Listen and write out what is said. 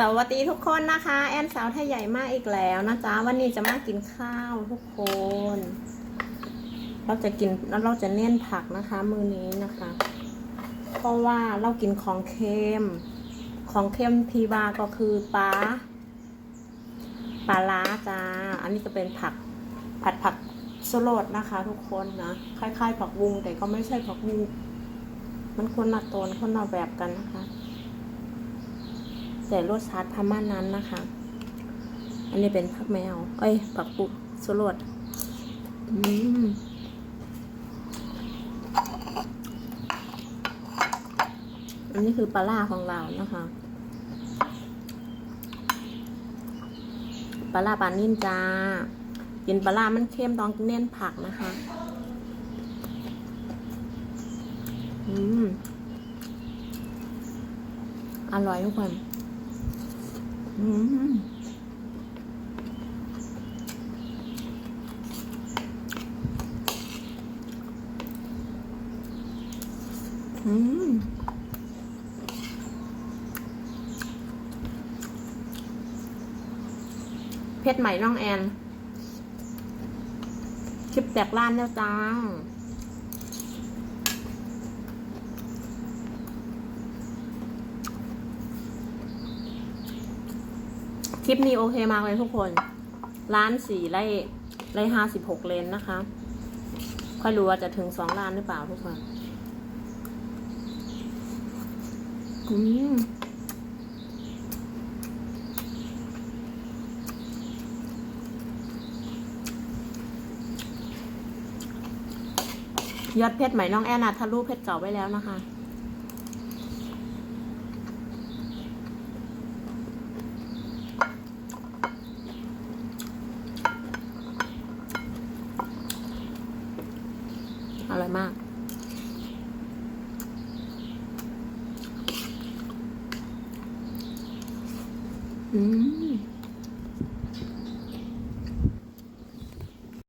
สวัสดีทุกคนนะคะ แอนสาวไทยใหญ่มากอีกแล้วนะจ๊ะวันนี้จะมากินข้าวทุกคน เราจะกินแล้วเราจะเน้นผักนะคะ มือนี้นะคะ เพราะว่าเรากินของเค็มของเค็มทีวาก็คือปลาปลาล้าจ้าอันนี้ก็เป็นผักผัดผักสโลดนะคะ ทุกคนนะคล้ายๆผักบุ้งแต่ก็ไม่ใช่ผักบุ้งมันคนละตนคนละแบบกันนะคะ แต่รสชาติประมานั้นนะคะ อันนี้เป็นผักแมว เอ้ย ผักปุกสลดอืมอันนี้คือปลาล่าของเรานะคะปลาล่าปลานิ่มจ้ากินปลาล่ามันเค็มต้องเน้นผักนะคะ อืม อร่อยทุกคน อืมเพชรใหม่น้องแอน คลิปแตกล้านแล้วจ้า คลิปนี้โอเคมากเลยทุกคน ล้านสี่ไร่ไร่ห้าสิบหกเลนนะคะ ค่อยรู้ว่าจะถึงสองล้านหรือเปล่าทุกคนอืมยอดเพชรใหม่น้องแอนนาทะลุเพชรเก่าไว้แล้วนะคะ อร่อยมาก อืม